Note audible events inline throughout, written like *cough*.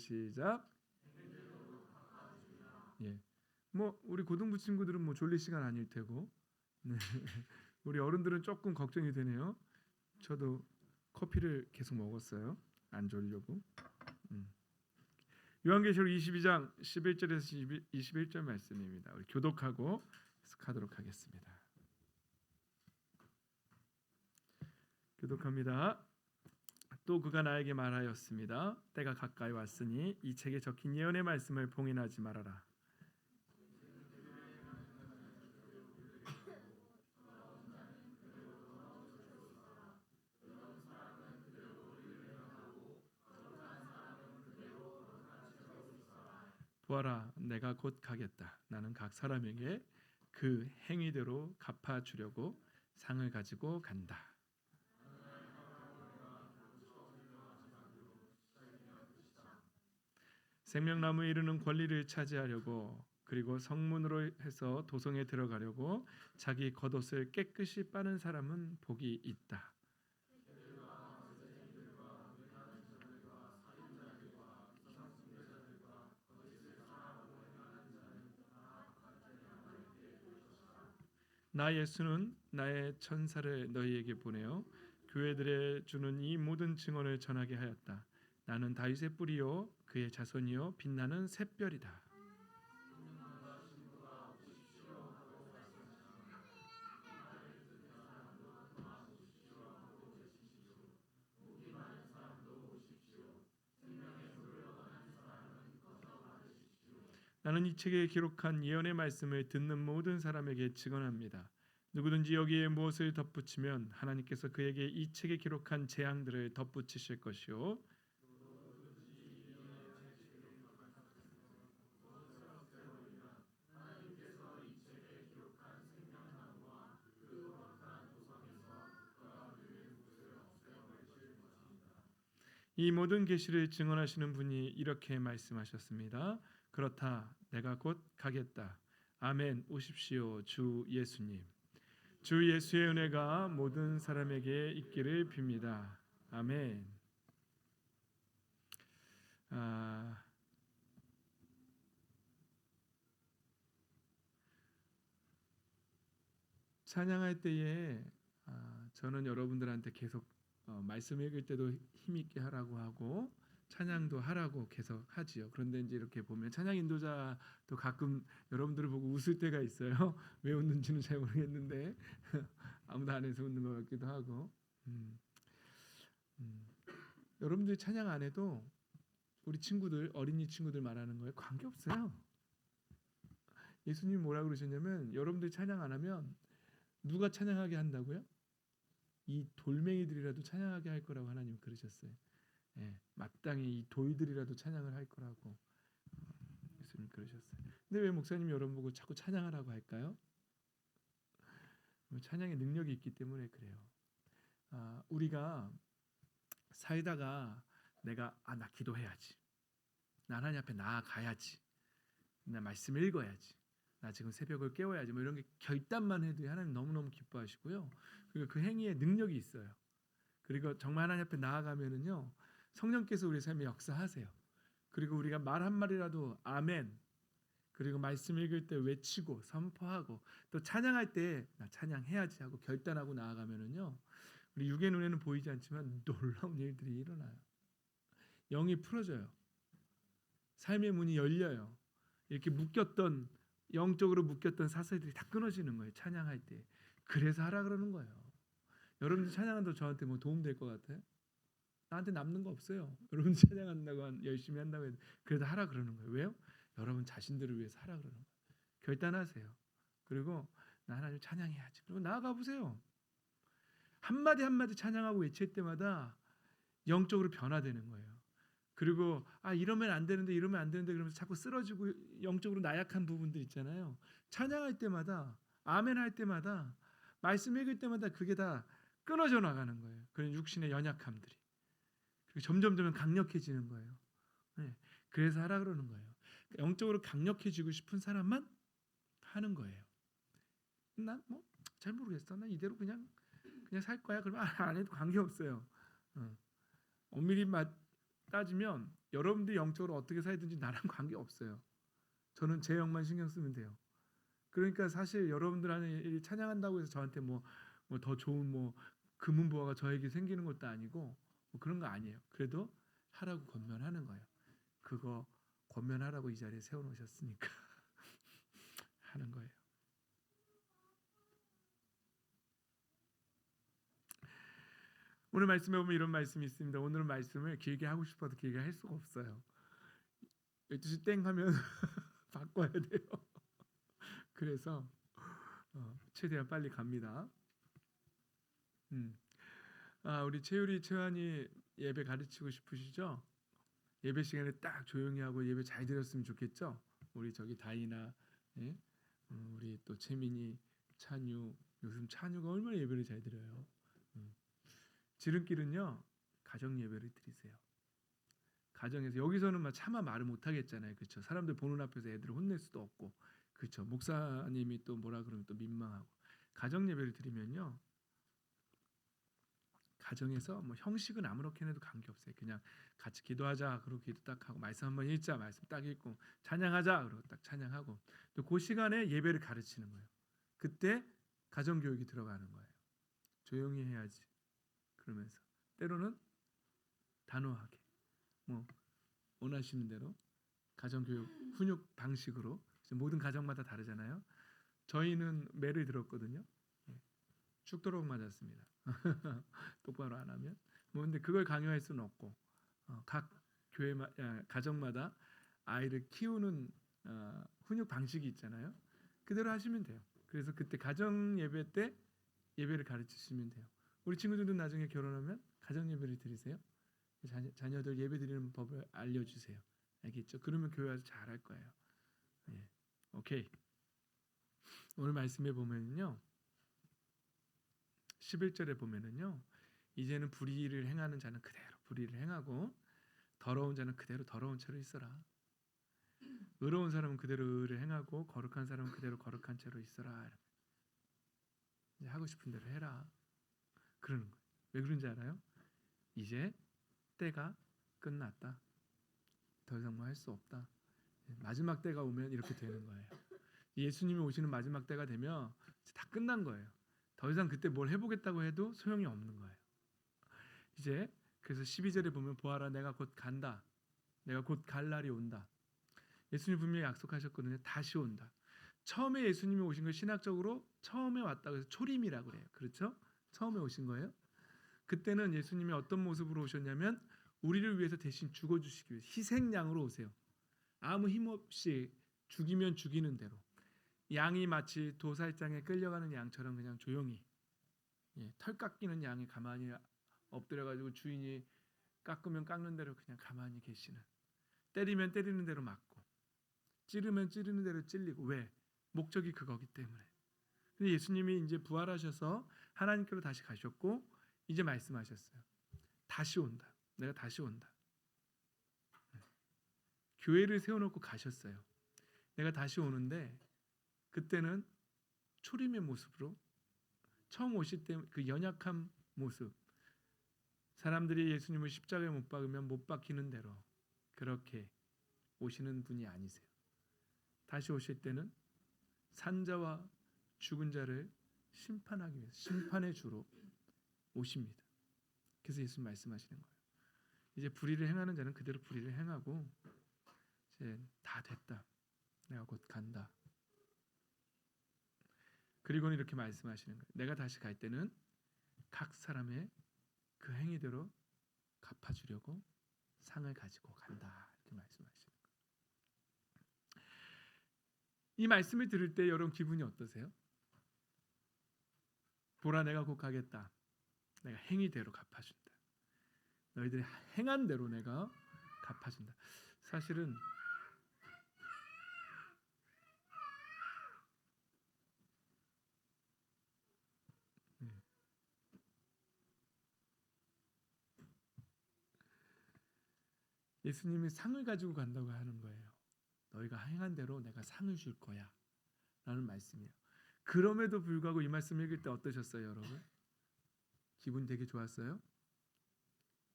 시작. 예. 뭐 우리 고등부 친구들은 뭐 졸릴 시간 아닐 테고. 네. *laughs* 우리 어른들은 조금 걱정이 되네요. 저도 커피를 계속 먹었어요. 안 졸려고. 음. 요한계시록 22장 11절에서 21 절 말씀입니다. 우리 교독하고 해석하도록 하겠습니다. 교독합니다. 또 그가 나에게 말하였습니다. 때가 가까이 왔으니 이 책에 적힌 예언의 말씀을 봉인하지 말아라. 보아라, 내가 곧 가겠다. 나는 각 사람에게 그 행위대로 갚아 주려고 상을 가지고 간다. 생명나무에 이르는 권리를 차지하려고 그리고 성문으로 해서 도성에 들어가려고 자기 겉옷을 깨끗이 빠는 사람은 복이 있다. 나 예수는 나의 천사를 너희에게 보내어 교회들에 주는 이 모든 증언을 전하게 하였다. 나는 다윗의 뿌리요 그의 자손이요 빛나는 샛별이다. 나는 이 책에 기록한 예언의 말씀을 듣는 모든 사람에게 증언합니다. 누구든지 여기에 무엇을 덧붙이면 하나님께서 그에게 이 책에 기록한 재앙들을 덧붙이실 것이요 이 모든 계시를 증언하시는 분이 이렇게 말씀하셨습니다. 그렇다. 내가 곧 가겠다. 아멘. 오십시오. 주 예수님. 주 예수의 은혜가 모든 사람에게 있기를 빕니다. 아멘. 아, 찬양할 때에 아, 저는 여러분들한테 계속 어, 말씀 읽을 때도 힘 있게 하라고 하고 찬양도 하라고 계속 하지요. 그런데 이제 이렇게 보면 찬양 인도자도 가끔 여러분들을 보고 웃을 때가 있어요. *laughs* 왜 웃는지는 잘 모르겠는데 *laughs* 아무도 안 해서 웃는 것 같기도 하고. 음. 음. 여러분들이 찬양 안 해도 우리 친구들 어린이 친구들 말하는 거에 관계 없어요. 예수님 뭐라 그러셨냐면 여러분들이 찬양 안 하면 누가 찬양하게 한다고요? 이 돌멩이들이라도 찬양하게 할 거라고 하나님 그러셨어요. 예, 마땅히 이 돌들이라도 찬양을 할 거라고 어, 예수님 그러셨어요. 근데 왜 목사님 여러분 보고 자꾸 찬양하라고 할까요? 뭐 찬양의 능력이 있기 때문에 그래요. 아, 우리가 살다가 내가 아 나 기도해야지. 나 하나님 앞에 나아가야지. 나 말씀 읽어야지. 나 지금 새벽을 깨워야지. 뭐 이런 게 결단만 해도 하나님 너무너무 기뻐하시고요. 그리고 그 행위에 능력이 있어요. 그리고 정말 하나님 앞에 나아가면은요. 성령께서 우리 삶에 역사하세요. 그리고 우리가 말 한마디라도 아멘. 그리고 말씀 읽을 때 외치고 선포하고 또 찬양할 때 나 찬양해야지 하고 결단하고 나아가면은요. 우리 육의 눈에는 보이지 않지만 놀라운 일들이 일어나요. 영이 풀어져요. 삶의 문이 열려요. 이렇게 묶였던 영적으로 묶였던 사슬들이 다 끊어지는 거예요. 찬양할 때. 그래서 하라 그러는 거예요. 여러분들 찬양한다고 저한테 뭐 도움 될 것 같아요? 나한테 남는 거 없어요. 여러분 찬양한다고 한- 열심히 한다고 해도 그래도 하라 그러는 거예요. 왜요? 여러분 자신들을 위해서 하라 그러는 거예요. 결단하세요. 그리고 나 하나님 찬양해야지. 그리고 나아가 보세요. 한마디 한마디 찬양하고 외칠 때마다 영적으로 변화되는 거예요. 그리고 아 이러면 안 되는데 이러면 안 되는데 그러면서 자꾸 쓰러지고 영적으로 나약한 부분들 있잖아요. 찬양할 때마다 아멘 할 때마다 말씀 읽을 때마다 그게 다 끊어져 나가는 거예요. 그런 육신의 연약함들이. 그리고 점점 점 강력해지는 거예요. 네, 그래서 하라 그러는 거예요. 영적으로 강력해지고 싶은 사람만 하는 거예요. 난 뭐 잘 모르겠어. 난 이대로 그냥 그냥 살 거야. 그러면 아, 안 해도 관계 없어요. 어. 엄밀히 맛 따지면 여러분들이 영적으로 어떻게 살든지 나랑 *laughs* 관계 없어요. 저는 제 영만 신경 쓰면 돼요. 그러니까 사실 여러분들한테 찬양한다고 해서 저한테 뭐 뭐 더 좋은 뭐 금은보화가 저에게 생기는 것도 아니고 뭐 그런 거 아니에요. 그래도 하라고 권면하는 거예요. 그거 권면하라고 이 자리에 세워놓으셨으니까 *laughs* 하는 거예요. 오늘 말씀에 보면 이런 말씀이 있습니다. 오늘 말씀을 길게 하고 싶어도 길게 할 수가 없어요. 12시 땡 하면 *laughs* 바꿔야 돼요. *laughs* 그래서 어, 최대한 빨리 갑니다. 음. 아, 우리 채율이 채환이 예배 가르치고 싶으시죠? 예배 시간에 딱 조용히 하고 예배 잘 드렸으면 좋겠죠? 우리 저기 다이나 예? 음, 우리 또 채민이 찬유 요즘 찬유가 얼마나 예배를 잘 드려요. 음. 지름길은요 가정 예배를 드리세요. 가정에서 여기서는 막 차마 말을 못 하겠잖아요, 그렇죠? 사람들 보는 앞에서 애들을 혼낼 수도 없고, 그렇죠? 목사님이 또 뭐라 그러면 또 민망하고 가정 예배를 드리면요 가정에서 뭐 형식은 아무렇게나 해도 관계 없어요. 그냥 같이 기도하자 그러고 기도 딱 하고 말씀 한번 읽자 말씀 딱 읽고 찬양하자 그러고 딱 찬양하고 또 그 시간에 예배를 가르치는 거예요. 그때 가정 교육이 들어가는 거예요. 조용히 해야지. 그러면서 때로는 단호하게 뭐 원하시는 대로 가정 교육 훈육 방식으로 모든 가정마다 다르잖아요. 저희는 매를 들었거든요. 예. 죽도록 맞았습니다. *laughs* 똑바로 안 하면 뭐 근데 그걸 강요할 수는 없고 어, 각 교회 마, 아, 가정마다 아이를 키우는 어, 훈육 방식이 있잖아요. 그대로 하시면 돼요. 그래서 그때 가정 예배 때 예배를 가르치시면 돼요. 우리 친구들도 나중에 결혼하면 가정 예배를 드리세요. 자녀, 자녀들 예배 드리는 법을 알려주세요. 알겠죠? 그러면 교회 와서 잘할 거예요. 예. 오케이. 오늘 말씀에 보면요. 11절에 보면은요. 이제는 불의를 행하는 자는 그대로 불의를 행하고 더러운 자는 그대로 더러운 채로 있어라. 의로운 사람은 그대로 의를 행하고 거룩한 사람은 그대로 거룩한 채로 있어라. 이제 하고 싶은 대로 해라. 그러는 거예요. 왜 그런지 알아요? 이제 때가 끝났다. 더 이상 뭐 할 수 없다. 마지막 때가 오면 이렇게 되는 거예요. 예수님이 오시는 마지막 때가 되면 다 끝난 거예요. 더 이상 그때 뭘 해보겠다고 해도 소용이 없는 거예요. 이제 그래서 12절에 보면 보아라 내가 곧 간다. 내가 곧 갈 날이 온다. 예수님 분명히 약속하셨거든요. 다시 온다. 처음에 예수님이 오신 건 신학적으로 처음에 왔다고 해서 초림이라고 그래요. 그렇죠? 처음에 오신 거예요. 그때는 예수님이 어떤 모습으로 오셨냐면 우리를 위해서 대신 죽어 주시기 위해 희생양으로 오세요. 아무 힘 없이 죽이면 죽이는 대로 양이 마치 도살장에 끌려가는 양처럼 그냥 조용히 예, 털 깎이는 양이 가만히 엎드려 가지고 주인이 깎으면 깎는 대로 그냥 가만히 계시는 때리면 때리는 대로 맞고 찌르면 찌르는 대로 찔리고 왜? 목적이 그거기 때문에. 근데 예수님이 이제 부활하셔서 하나님께로 다시 가셨고 이제 말씀하셨어요. 다시 온다. 내가 다시 온다. 네. 교회를 세워놓고 가셨어요. 내가 다시 오는데 그때는 초림의 모습으로 처음 오실 때 그 연약한 모습 사람들이 예수님을 십자가에 못 박으면 못 박히는 대로 그렇게 오시는 분이 아니세요. 다시 오실 때는 산자와 죽은 자를 심판하기 위해서 심판의 주로 오십니다. 그래서 예수님 말씀하시는 거예요. 이제 불의를 행하는 자는 그대로 불의를 행하고 이제 다 됐다. 내가 곧 간다. 그리고는 이렇게 말씀하시는 거예요. 내가 다시 갈 때는 각 사람의 그 행위대로 갚아주려고 상을 가지고 간다. 이렇게 말씀하시는 거예요. 이 말씀을 들을 때 여러분 기분이 어떠세요? 보라 내가 곧 가겠다. 내가 행위대로 갚아준다. 너희들이 행한 대로 내가 갚아준다. 사실은 예수님이 상을 가지고 간다고 하는 거예요. 너희가 행한 대로 내가 상을 줄 거야. 라는 말씀이에요. 그럼에도 불구하고 이 말씀 읽을 때 어떠셨어요, 여러분? 기분 되게 좋았어요?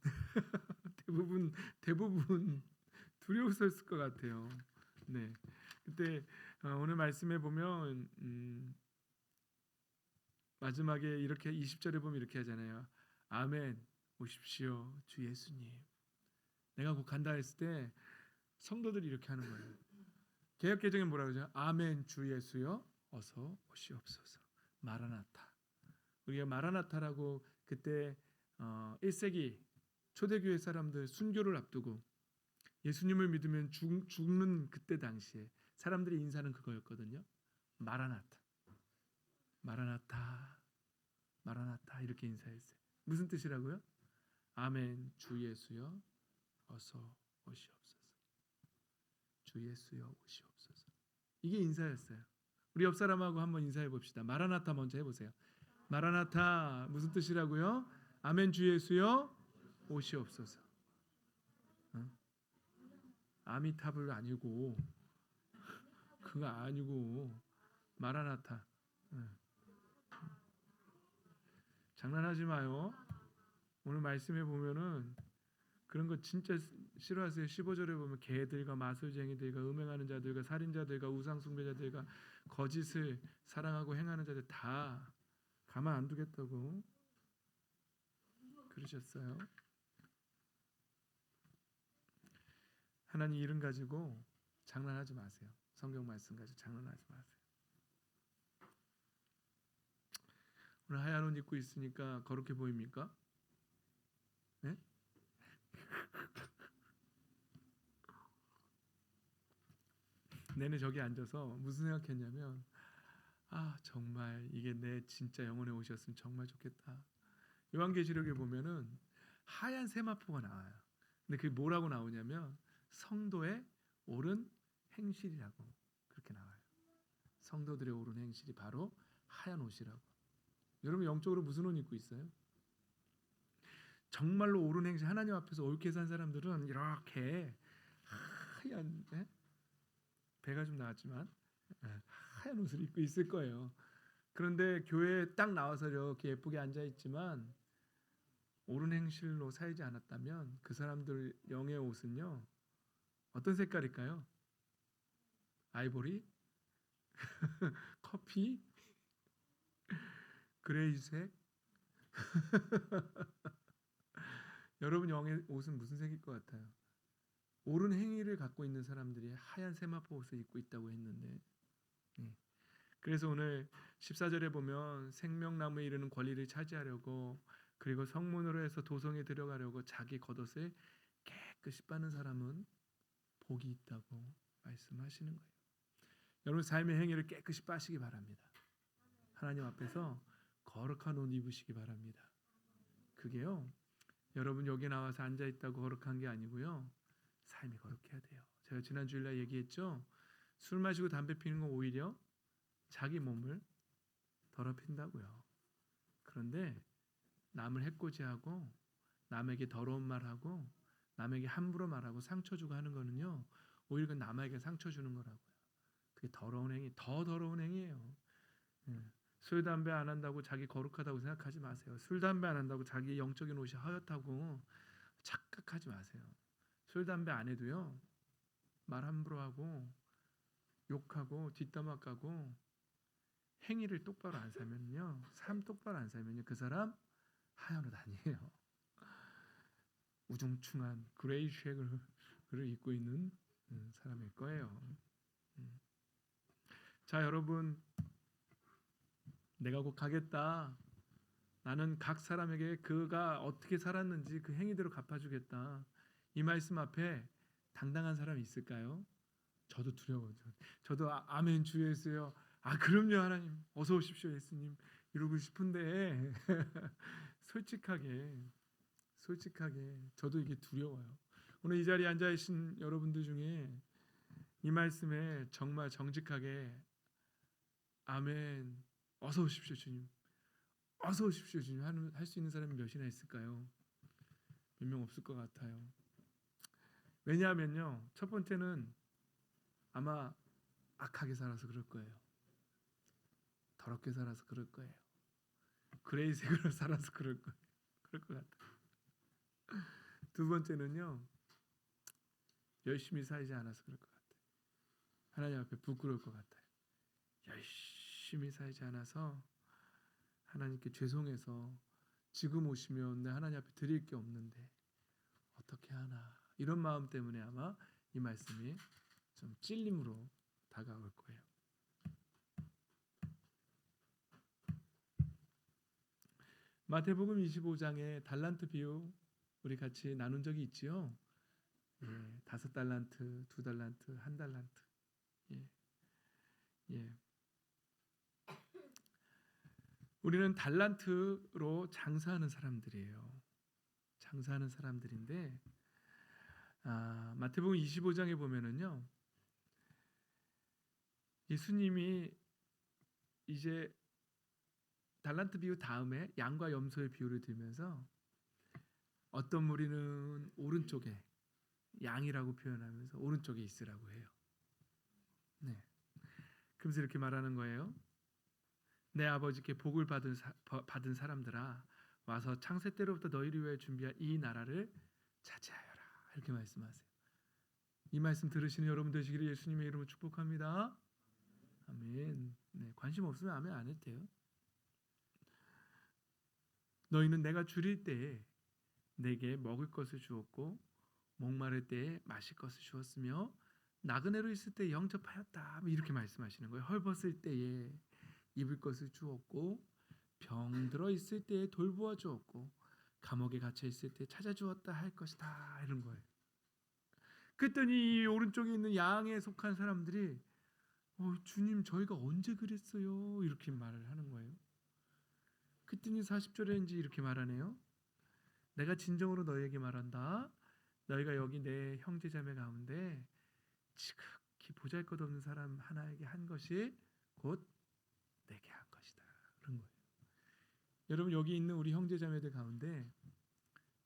*laughs* 대부분 대부분 두려웠을 것 같아요. 네, 그때 어, 오늘 말씀에 보면 음, 마지막에 이렇게 20절에 보면 이렇게 하잖아요. 아멘 오십시오 주 예수님. 내가 곧 간다 했을 때 성도들이 이렇게 하는 거예요. 개혁 개정에 뭐라 그러죠? 아멘 주 예수여 어서 오시옵소서. 마라나타. 우리가 마라나타라고 그때 어, 1세기 초대교회 사람들 순교를 앞두고 예수님을 믿으면 죽, 죽는 그때 당시에 사람들의 인사는 그거였거든요. 마라나타. 마라나타. 마라나타 이렇게 인사했어요. 무슨 뜻이라고요? 아멘 주 예수여 어서 오시옵소서. 주 예수여 오시옵소서. 이게 인사였어요. 우리 옆 사람하고 한번 인사해 봅시다. 마라나타 먼저 해보세요. 마라나타 무슨 뜻이라고요? 아멘 주 예수여 오시옵소서. 어? 아미타불 아니고 그거 아니고 마라나타. 어. 장난하지 마요. 오늘 말씀해 보면은 그런 거 진짜 싫어하세요. 15절에 보면 개들과 마술쟁이들과 음행하는 자들과 살인자들과 우상 숭배자들과 거짓을 사랑하고 행하는 자들 다 가만 안 두겠다고 그러셨어요. 하나님 이름 가지고 장난하지 마세요. 성경 말씀 가지고 장난하지 마세요. 오늘 하얀 옷 입고 있으니까 거룩해 보입니까? 네? *laughs* 내내 저기 앉아서 무슨 생각했냐면 아 정말 이게 내 진짜 영혼에 오셨으면 정말 좋겠다. 요한계시록에 보면은 하얀 세마포가 나와요. 근데 그게 뭐라고 나오냐면 성도의 옳은 행실이라고 그렇게 나와요. 성도들의 옳은 행실이 바로 하얀 옷이라고. 여러분 영적으로 무슨 옷 입고 있어요? 정말로 옳은 행실 하나님 앞에서 옳게 산 사람들은 이렇게 하얀 예? 배가 좀 나왔지만 예, 하얀 옷을 입고 있을 거예요. 그런데 교회에 딱 나와서 이렇게 예쁘게 앉아 있지만 옳은 행실로 살지 않았다면 그 사람들 영의 옷은요 어떤 색깔일까요? 아이보리, *laughs* 커피, *laughs* 그레이색. *laughs* 여러분 영의 옷은 무슨 색일 것 같아요? 옳은 행위를 갖고 있는 사람들이 하얀 세마포 옷을 입고 있다고 했는데 예. 그래서 오늘 14절에 보면 생명나무에 이르는 권리를 차지하려고 그리고 성문으로 해서 도성에 들어가려고 자기 겉옷을 깨끗이 빠는 사람은 복이 있다고 말씀하시는 거예요. 여러분 삶의 행위를 깨끗이 빠시기 바랍니다. 하나님 앞에서 거룩한 옷 입으시기 바랍니다. 그게요. 여러분 여기 나와서 앉아 있다고 거룩한 게 아니고요. 삶이 거룩해야 돼요. 제가 지난 주일날 얘기했죠. 술 마시고 담배 피는 건 오히려 자기 몸을 더럽힌다고요. 그런데 남을 해코지하고 남에게 더러운 말하고 남에게 함부로 말하고 상처 주고 하는 거는요. 오히려 그 남에게 상처 주는 거라고요. 그게 더러운 행위, 더 더러운 행위예요. 예. 술 담배 안 한다고 자기 거룩하다고 생각하지 마세요. 술 담배 안 한다고 자기 영적인 옷이 허옇다고 착각하지 마세요. 술 담배 안 해도요. 말 함부로 하고 욕하고 뒷담화 까고 행위를 똑바로 안 살면요. 삶 똑바로 안 살면요. 그 사람 하얀 옷 아니에요. 우중충한 그레이 쉐을 입고 있는 음, 사람일 거예요. 음. 자, 여러분 내가 곧 가겠다. 나는 각 사람에게 그가 어떻게 살았는지 그 행위대로 갚아주겠다. 이 말씀 앞에 당당한 사람이 있을까요? 저도 두려워요. 저도 아, 아멘 주 예수요. 아 그럼요 하나님 어서 오십시오 예수님 이러고 싶은데 *laughs* 솔직하게 솔직하게 저도 이게 두려워요. 오늘 이 자리에 앉아 계신 여러분들 중에 이 말씀에 정말 정직하게 아멘 어서 오십시오 주님 어서 오십시오 주님 할 수 있는 사람이 몇이나 있을까요? 몇 명 없을 것 같아요. 왜냐하면요 첫 번째는 아마 악하게 살아서 그럴 거예요. 더럽게 살아서 그럴 거예요. 그레이색으로 *laughs* 살아서 그럴 거예요. 그럴 것 같아요. 두 번째는요. 열심히 살지 않아서 그럴 것 같아요. 하나님 앞에 부끄러울 것 같아요. 열심히 살지 않아서 하나님께 죄송해서 지금 오시면 내 하나님 앞에 드릴 게 없는데 어떻게 하나 이런 마음 때문에 아마 이 말씀이 좀 찔림으로 다가올 거예요. 마태복음 25장에 달란트 비유 우리 같이 나눈 적이 있지요. 예, 다섯 달란트, 두 달란트, 한 달란트. 예, 예. 우리는 달란트로 장사하는 사람들이에요. 장사하는 사람들인데 아, 마태복음 25장에 보면은요. 예수님이 이제 달란트 비유 다음에 양과 염소의 비유를 들면서 어떤 무리는 오른쪽에 양이라고 표현하면서 오른쪽에 있으라고 해요. 네. 그래서 이렇게 말하는 거예요. 내 아버지께 복을 받은 사, 받은 사람들아 와서 창세 때로부터 너희를 위해 준비한 이 나라를 차지하여라 이렇게 말씀하세요. 이 말씀 들으시는 여러분 되시기를 예수님의 이름으로 축복합니다. 아멘. 네, 관심 없으면 아멘 안 해도 돼요. 너희는 내가 줄일 때에 내게 먹을 것을 주었고 목마를 때에 마실 것을 주었으며 나그네로 있을 때 영접하였다 뭐 이렇게 말씀하시는 거예요. 헐벗을 때에 입을 것을 주었고 병들어 있을 때에 돌보아 주었고 감옥에 갇혀 있을 때 찾아 주었다 할 것이다 이런 거예요. 그랬더니 오른쪽에 있는 양에 속한 사람들이 어, 주님 저희가 언제 그랬어요 이렇게 말을 하는 거예요. 그랬더니 40절에 이제 이렇게 말하네요. 내가 진정으로 너희에게 말한다. 너희가 여기 내 형제자매 가운데 지극히 보잘것없는 사람 하나에게 한 것이 곧 내게 한 것이다. 그런 거예요. 여러분 여기 있는 우리 형제자매들 가운데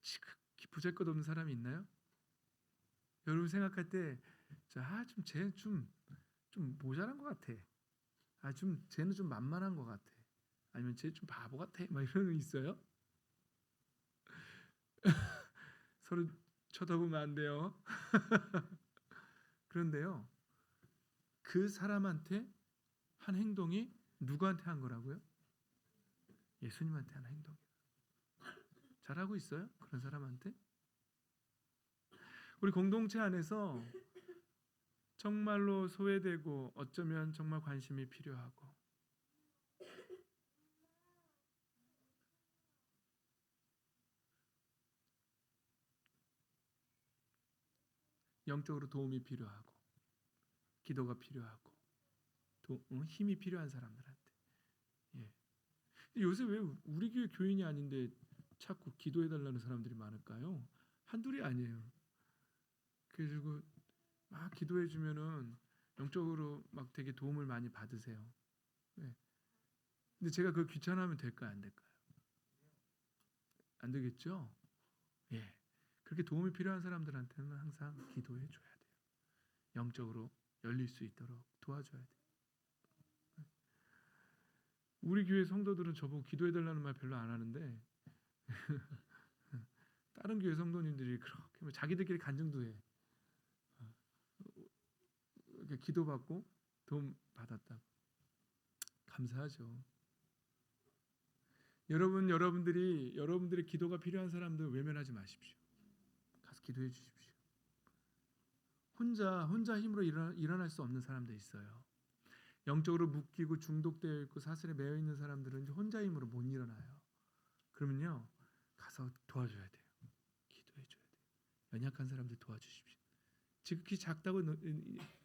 지극히 보잘것없는 사람이 있나요? 여러분 생각할 때아좀 쟤는 좀, 좀 모자란 것 같아. 아 좀 쟤는 좀 만만한 것 같아. 아니면 쟤 좀 바보 같아. 막 이런 거 있어요? *laughs* 서로 쳐다보면 안 돼요. *laughs* 그런데요. 그 사람한테 한 행동이 누구한테 한 거라고요? 예수님한테 한 행동이에요. 잘하고 있어요? 그런 사람한테? 우리 공동체 안에서 정말로 소외되고 어쩌면 정말 관심이 필요하고 영적으로 도움이 필요하고 기도가 필요하고 도, 어, 힘이 필요한 사람들한테 예. 요새 왜 우리 교회 교인이 아닌데 자꾸 기도해 달라는 사람들이 많을까요? 한둘이 아니에요. 그래가지고 막 기도해 주면은 영적으로 막 되게 도움을 많이 받으세요. 네. 근데 제가 그 귀찮아하면 될까요, 안 될까요? 안 되겠죠? 예. 그렇게 도움이 필요한 사람들한테는 항상 기도해 줘야 돼요. 영적으로 열릴 수 있도록 도와줘야 돼요. 우리 교회 성도들은 저보고 기도해 달라는 말 별로 안 하는데 *laughs* 다른 교회 성도님들이 그렇게 뭐 자기들끼리 간증도 해. 이렇게 기도받고 도움 받았다고. 감사하죠. 여러분 여러분들이 여러분들의 기도가 필요한 사람들 외면하지 마십시오. 기도해 주십시오. 혼자 혼자 힘으로 일어날 수 없는 사람도 있어요. 영적으로 묶이고 중독되어 있고 사슬에 매여 있는 사람들은 혼자 힘으로 못 일어나요. 그러면요 가서 도와줘야 돼요. 기도해 줘야 돼요. 연약한 사람들 도와주십시오. 지극히 작다고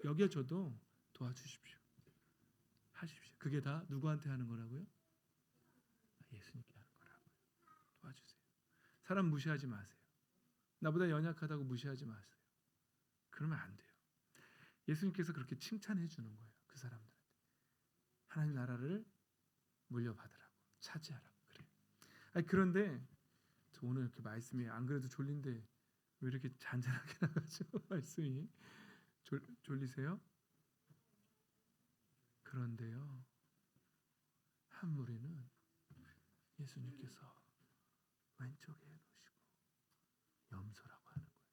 여겨져도 도와주십시오. 하십시오. 그게 다 누구한테 하는 거라고요? 예수님께 하는 거라고요. 도와주세요. 사람 무시하지 마세요. 나보다 연약하다고 무시하지 마세요. 그러면 안 돼요. 예수님께서 그렇게 칭찬해 주는 거예요. 그 사람들한테. 하나님 나라를 물려받으라고 차지하라고 그래. 아 그런데 저 오늘 이렇게 말씀이 안 그래도 졸린데 왜 이렇게 잔잔하게 *laughs* 나가죠 말씀이 졸 졸리세요? 그런데요 한 무리는 예수님께서 왼쪽에 놓으시고 염소라고 하는 거예요.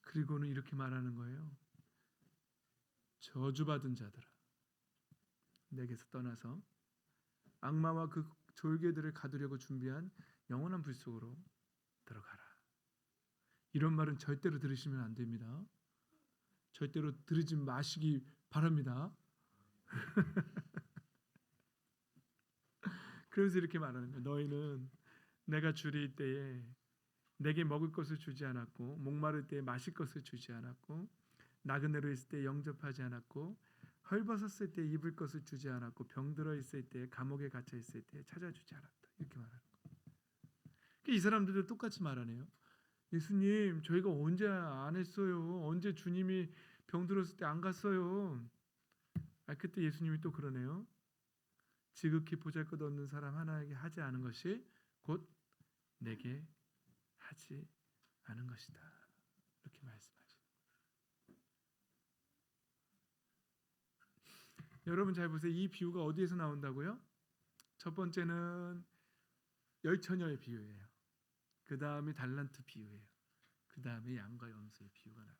그리고는 이렇게 말하는 거예요. 저주받은 자들아 내게서 떠나서 악마와 그 졸개들을 가두려고 준비한 영원한 불 속으로 들어가라. 이런 말은 절대로 들으시면 안 됩니다. 절대로 들으지 마시기 바랍니다. *laughs* 그래서 이렇게 말하는 거예요. 너희는 내가 줄일 때에 내게 먹을 것을 주지 않았고 목마를 때에 마실 것을 주지 않았고 나그네로 있을 때 영접하지 않았고 헐벗었을 때 입을 것을 주지 않았고 병들어 있을 때 감옥에 갇혀 있을 때 찾아주지 않았다. 이렇게 말하는 거예요. 이 사람들도 똑같이 말하네요. 예수님, 저희가 언제 안 했어요? 언제 주님이 병들었을 때 안 갔어요? 아, 그때 예수님이 또 그러네요. 지극히 보잘것없는 사람 하나에게 하지 않은 것이 곧 내게 하지 않은 것이다. 이렇게 말씀하시죠. 여러분 잘 보세요. 이 비유가 어디에서 나온다고요? 첫 번째는 열처녀의 비유예요. 그 다음에 달란트 비유예요. 그 다음에 양과 염소의 비유가 나와요.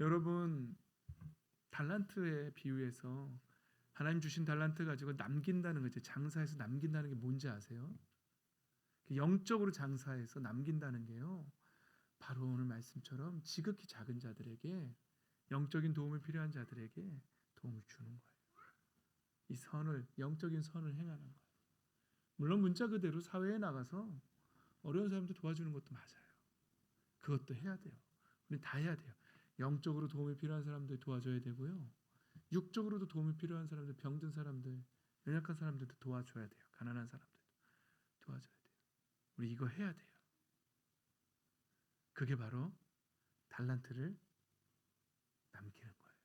여러분 달란트의 비유에서 하나님 주신 달란트 가지고 남긴다는 거죠. 장사해서 남긴다는 게 뭔지 아세요? 그 영적으로 장사해서 남긴다는 게요. 바로 오늘 말씀처럼 지극히 작은 자들에게 영적인 도움이 필요한 자들에게 도움을 주는 거예요. 이 선을 영적인 선을 행하는 거예요. 물론 문자 그대로 사회에 나가서 어려운 사람들 도와주는 것도 맞아요. 그것도 해야 돼요. 우리 다 해야 돼요. 영적으로 도움이 필요한 사람들 도와줘야 되고요. 육적으로도 도움이 필요한 사람들, 병든 사람들, 연약한 사람들도 도와줘야 돼요. 가난한 사람들도 도와줘야 돼요. 우리 이거 해야 돼요. 그게 바로 달란트를 남기는 거예요.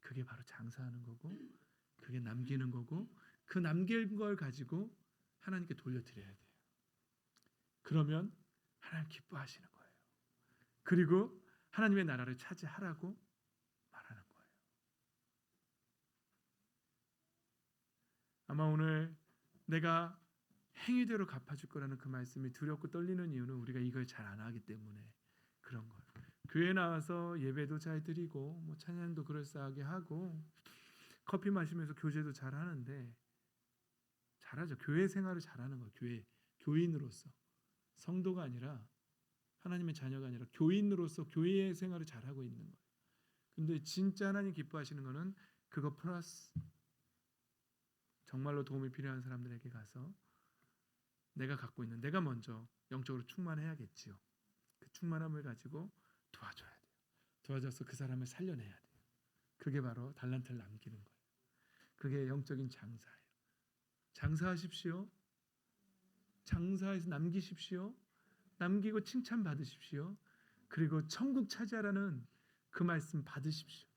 그게 바로 장사하는 거고, 그게 남기는 거고, 그 남긴 걸 가지고 하나님께 돌려드려야 돼요. 그러면 하나님 기뻐하시는 거예요. 그리고 하나님의 나라를 차지하라고 말하는 거예요. 아마 오늘 내가 행위대로 갚아줄 거라는 그 말씀이 두렵고 떨리는 이유는 우리가 이걸 잘 안 하기 때문에 그런 거예요. 교회 나와서 예배도 잘 드리고 뭐 찬양도 그럴싸하게 하고 커피 마시면서 교제도 잘 하는데 잘하죠. 교회 생활을 잘하는 거예요. 교회 교인으로서 성도가 아니라 하나님의 자녀가 아니라 교인으로서 교회의 생활을 잘하고 있는 거예요. 근데 진짜 하나님 기뻐하시는 거는 그거 플러스 정말로 도움이 필요한 사람들에게 가서 내가 갖고 있는 내가 먼저 영적으로 충만해야겠지요. 그 충만함을 가지고 도와줘야 돼요. 도와줘서 그 사람을 살려내야 돼요. 그게 바로 달란트를 남기는 거예요. 그게 영적인 장사예요. 장사하십시오. 장사해서 남기십시오. 남기고 칭찬 받으십시오. 그리고 천국 차지하라는 그 말씀 받으십시오.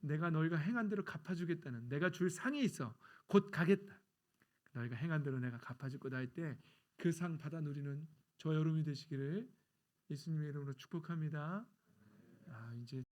내가 너희가 행한 대로 갚아주겠다는 내가 줄 상이 있어 곧 가겠다. 너희가 행한 대로 내가 갚아줄 거다 할 때 그 상 받아 누리는 저 여러분이 되시기를 예수님의 이름으로 축복합니다. 아 이제